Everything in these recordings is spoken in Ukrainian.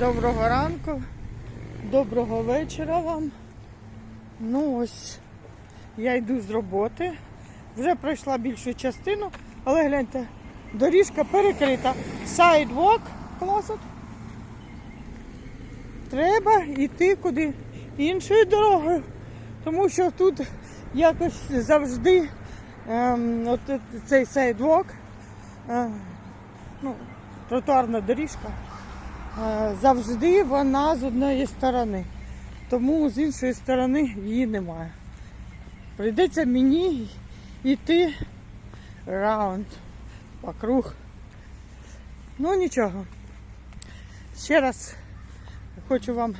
Доброго ранку, доброго вечора вам. Ну ось, я йду з роботи. Вже пройшла більшу частину, але гляньте, доріжка перекрита. Sidewalk closet. Треба йти куди іншою дорогою, тому що тут якось завжди ем, от цей сайдвок, е, ну, тротуарна доріжка. Е, завжди вона з однієї сторони. Тому з іншої сторони її немає. Прийдеться мені йти раунд покруг. Ну нічого. Ще раз хочу вам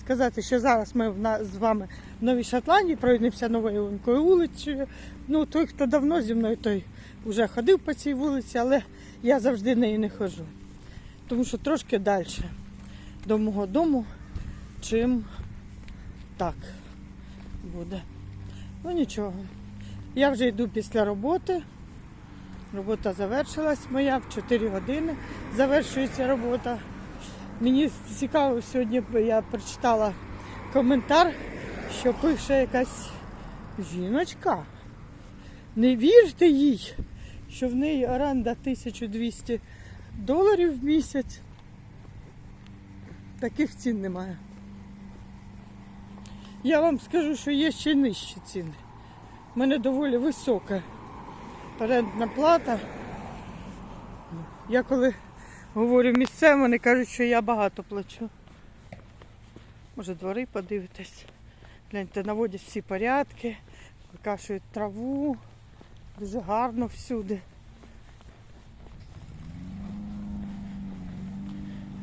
сказати, що зараз ми з вами в Новій Шотландії пройдемося новою вулицею. Ну, той, хто давно зі мною, той вже ходив по цій вулиці, але я завжди нею не ходжу тому що трошки далі до мого дому, чим так буде. Ну нічого. Я вже йду після роботи. Робота завершилась моя в 4 години. Завершується робота. Мені цікаво, сьогодні я прочитала коментар, що пише якась жіночка. Не вірте їй, що в неї оренда 1200 доларів в місяць. Таких цін немає. Я вам скажу, що є ще нижчі ціни. У мене доволі висока орендна плата. Я коли говорю місцевим, вони кажуть, що я багато плачу. Може двори подивитись. Гляньте, наводять всі порядки, викашують траву. Дуже гарно всюди.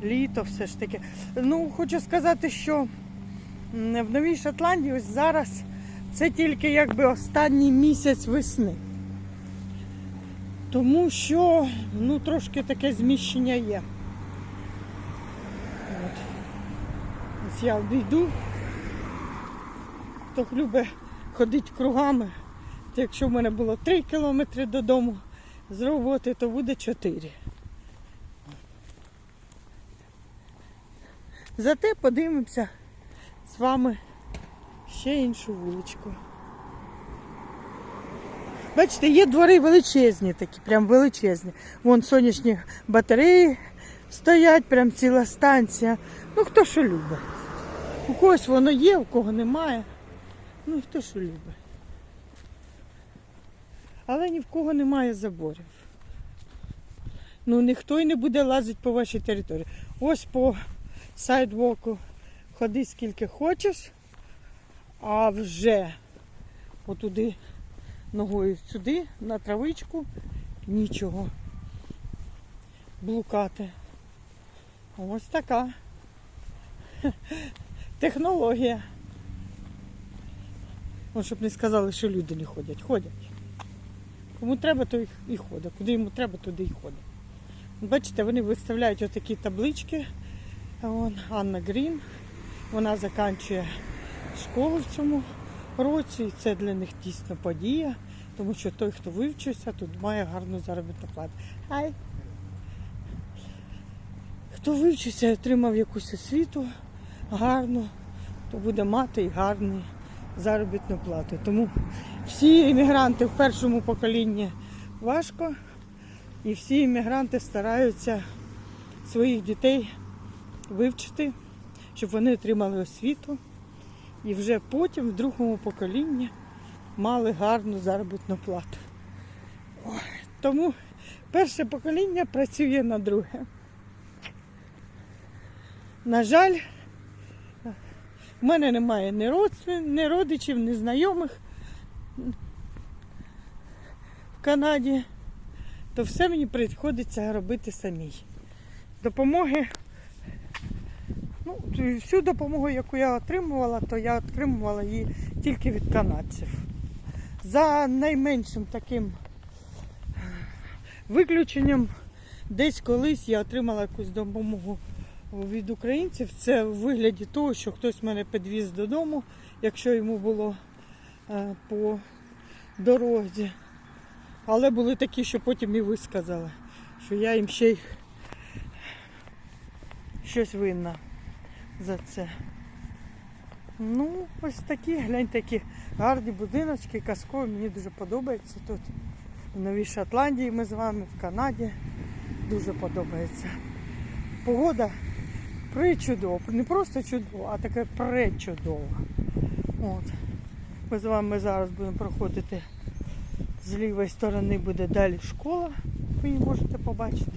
Літо все ж таки. Ну, хочу сказати, що в Новій Шотландії ось зараз це тільки якби останній місяць весни. Тому що ну, трошки таке зміщення є. От. Ось я обійду. Хто любить ходити кругами, то якщо в мене було 3 кілометри додому з роботи, то буде 4. Зате подивимося з вами ще іншу вуличку. Бачите, є двори величезні такі, прям величезні. Вон сонячні батареї стоять, прям ціла станція. Ну хто що любить. У когось воно є, у кого немає. Ну хто що любить. Але ні в кого немає заборів. Ну ніхто й не буде лазити по вашій території. Ось по сайдвоку ходи скільки хочеш, а вже отуди ногою сюди, на травичку, нічого. Блукати. Ось така технологія. Ну, щоб не сказали, що люди не ходять. Ходять. Кому треба, то і ходить. Куди йому треба, туди і ходить. Бачите, вони виставляють отакі таблички. Вон Анна Грін. Вона закінчує школу в цьому році, і це для них дійсно подія, тому що той, хто вивчився, тут має гарну заробітну плату. Хай. Хто вивчився і отримав якусь освіту гарну, то буде мати і гарну заробітну плату. Тому всі іммігранти в першому поколінні важко, і всі іммігранти стараються своїх дітей вивчити, щоб вони отримали освіту і вже потім в другому поколінні мали гарну заробітну плату. Тому перше покоління працює на друге. На жаль, в мене немає ні родствен- ні родичів, ні знайомих в Канаді, то все мені приходиться робити самій. Допомоги Ну, всю допомогу, яку я отримувала, то я отримувала її тільки від канадців. За найменшим таким виключенням, десь колись я отримала якусь допомогу від українців. Це в вигляді того, що хтось мене підвіз додому, якщо йому було е, по дорозі. Але були такі, що потім і ви сказали, що я їм ще й щось винна за це. Ну, ось такі, гляньте, які гарні будиночки, казкові. Мені дуже подобається тут. В Новій Шотландії ми з вами, в Канаді. Дуже подобається. Погода причудова. Не просто чудова, а така пречудова. От. Ми з вами зараз будемо проходити з лівої сторони буде далі школа. Ви її можете побачити.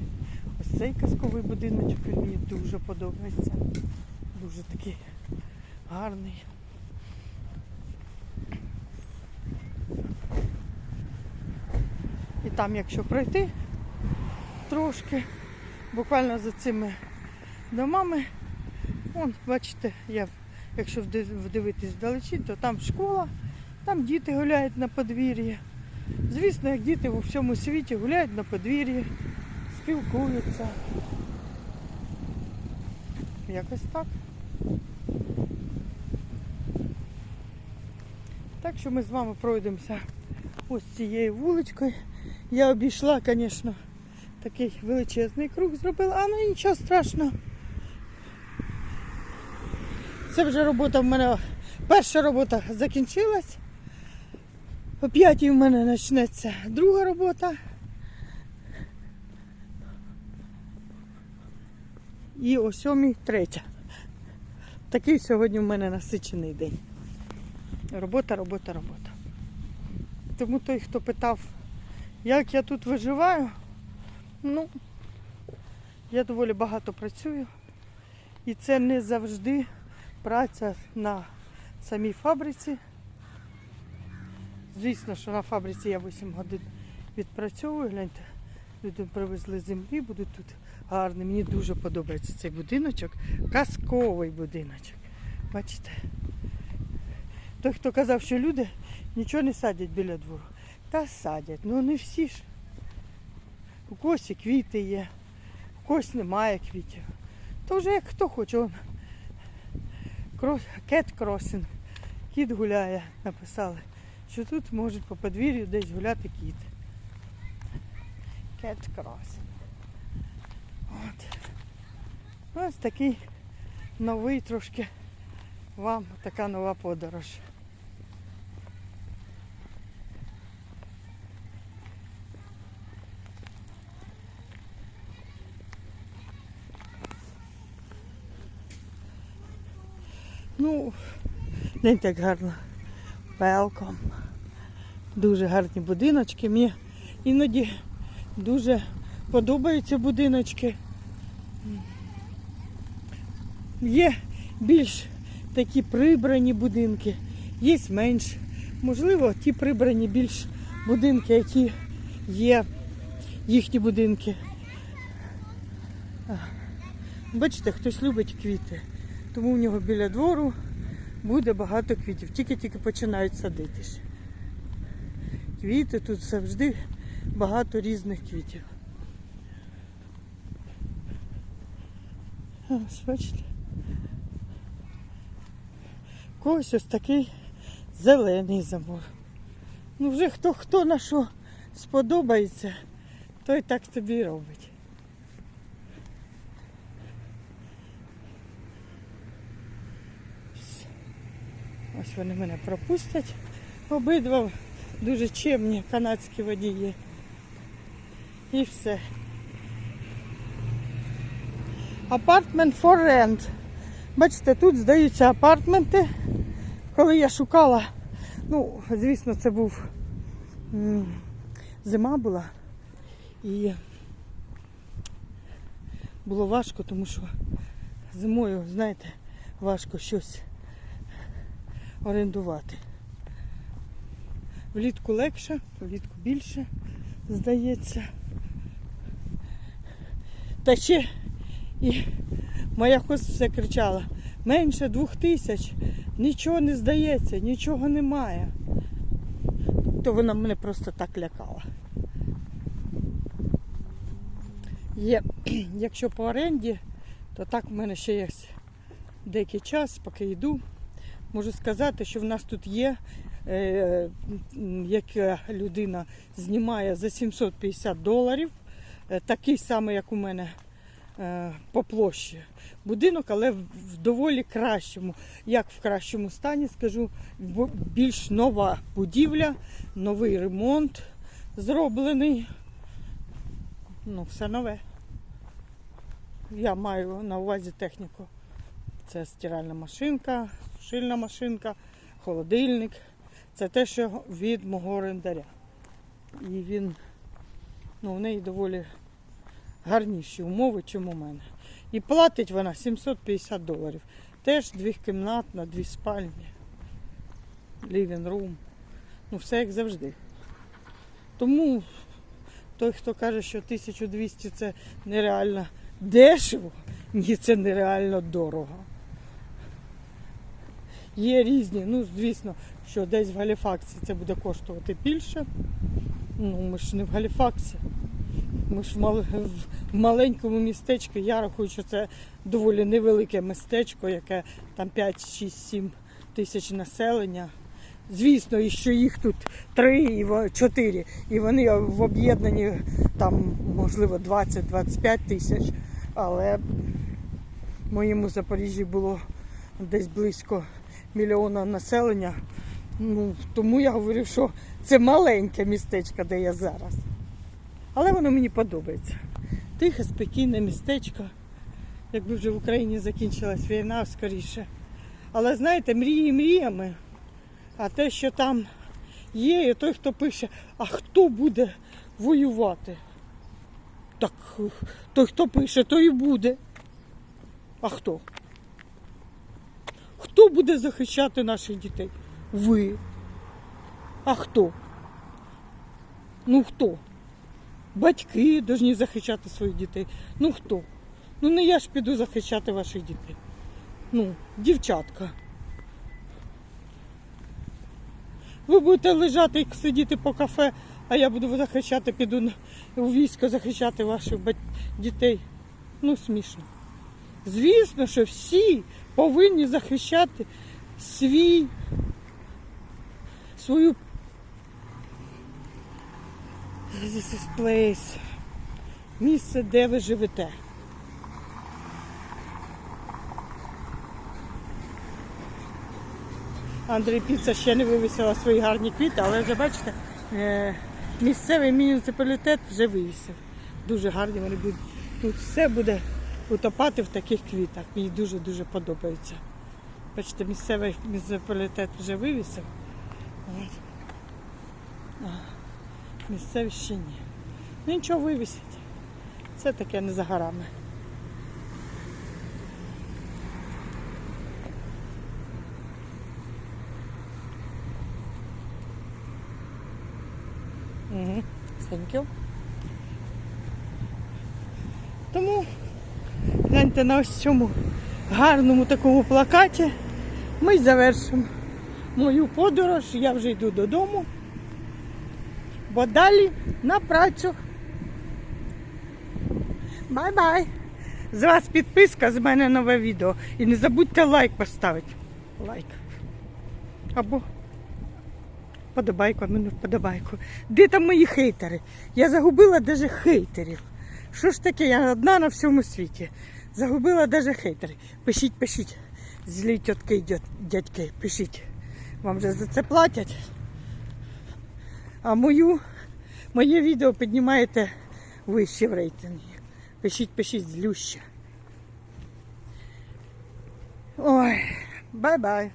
Ось цей казковий будиночок мені дуже подобається. Дуже такий гарний. І там, якщо пройти трошки, буквально за цими домами, вон, бачите, я, якщо вдивитись вдалечі, то там школа, там діти гуляють на подвір'ї. Звісно, як діти у всьому світі гуляють на подвір'ї, спілкуються. Якось так. Так що ми з вами пройдемося ось цією вуличкою. Я обійшла, звісно, такий величезний круг зробила, а ну нічого страшного. Це вже робота в мене, перша робота закінчилась. О п'ятій в мене почнеться друга робота. І о сьомій третя. Такий сьогодні в мене насичений день. Робота, робота, робота. Тому той, хто питав, як я тут виживаю, ну, я доволі багато працюю. І це не завжди праця на самій фабриці. Звісно, що на фабриці я 8 годин відпрацьовую. Гляньте, люди привезли землі, будуть тут гарні. Мені дуже подобається цей будиночок. Казковий будиночок. Бачите? Той, хто казав, що люди нічого не садять біля двору. Та садять. Ну не всі ж. У когось і квіти є, у когось немає квітів. То вже як хто хоче. Он. Крос... Кет кросинг. Кіт гуляє, написали що тут можуть по подвір'ю десь гуляти кіт. Кет кросинг. От. Ось такий новий трошки вам така нова подорож. Ну, не так гарно. Welcome. Дуже гарні будиночки. Мені іноді дуже подобаються будиночки. Є більш такі прибрані будинки, є менш. Можливо, ті прибрані більш будинки, які є їхні будинки. Бачите, хтось любить квіти, тому в нього біля двору буде багато квітів. Тільки-тільки починають садити. Квіти тут завжди багато різних квітів. Ось, бачите. Когось ось такий зелений забор. Ну вже хто хто на що сподобається, той так тобі робить. Ось вони мене пропустять. Обидва дуже чемні канадські водії. І все. Апартмент for rent. Бачите, тут здаються апартменти. Коли я шукала, ну, звісно, це був зима була. І було важко, тому що зимою, знаєте, важко щось орендувати. Влітку легше, влітку більше, здається. Та ще і моя хост все кричала, менше двох тисяч, нічого не здається, нічого немає. То вона мене просто так лякала. Є, якщо по оренді, то так в мене ще є деякий час, поки йду. Можу сказати, що в нас тут є, е, яка людина знімає за 750 доларів, е, такий самий, як у мене по площі. Будинок, але в доволі кращому. Як в кращому стані, скажу, більш нова будівля, новий ремонт зроблений. Ну, все нове. Я маю на увазі техніку. Це стиральна машинка, шильна машинка, холодильник. Це те, що від мого орендаря. І він, ну, в неї доволі гарніші умови, ніж у мене. І платить вона 750 доларів. Теж двохкімнатна, дві спальні, room. Ну, все як завжди. Тому той, хто каже, що 1200 це нереально дешево, ні, це нереально дорого. Є різні, ну, звісно, що десь в Галіфаксі це буде коштувати більше. Ну, ми ж не в Галіфаксі. Ми ж в, маленькому містечку. Я рахую, що це доволі невелике містечко, яке там 5, 6, 7 тисяч населення. Звісно, і що їх тут три і чотири, і вони в об'єднанні там, можливо, 20-25 тисяч. Але в моєму Запоріжжі було десь близько мільйона населення. Ну, тому я говорю, що це маленьке містечко, де я зараз. Але воно мені подобається. Тихе, спокійне містечко. Якби вже в Україні закінчилась війна скоріше. Але знаєте, мрії мріями, а те, що там є, і той, хто пише, а хто буде воювати? Так той, хто пише, той і буде. А хто? Хто буде захищати наших дітей? Ви. А хто? Ну хто? Батьки повинні захищати своїх дітей. Ну хто? Ну не я ж піду захищати ваших дітей. Ну, дівчатка. Ви будете лежати і сидіти по кафе, а я буду захищати, піду у військо захищати ваших дітей. Ну, смішно. Звісно, що всі повинні захищати свій, свою This is place. Місце, де ви живете. Андрій Піца ще не вивісила свої гарні квіти, але вже бачите, е, місцевий муніципалітет вже вивісив. Дуже гарні вони будуть. Тут все буде утопати в таких квітах. Мені дуже-дуже подобається. Бачите, місцевий муніципалітет вже вивісив. Місцеві ще ні. Ну нічого вивісять. Це таке не за горами. Угу. Thank you. Тому гляньте на ось цьому гарному такому плакаті. Ми завершимо мою подорож. Я вже йду додому, бо далі на працю. Бай-бай! З вас підписка, з мене нове відео. І не забудьте лайк поставити. Лайк. Або Подобайку, а мене вподобайку. Де там мої хейтери? Я загубила навіть хейтерів. Що ж таке, я одна на всьому світі. Загубила навіть хейтери. Пишіть, пишіть. Злі тітки і дядьки, пишіть. Вам вже за це платять. А мою, моє відео піднімаєте вище в рейтингі. Пишіть, пишіть злюще. Ой, бай-бай.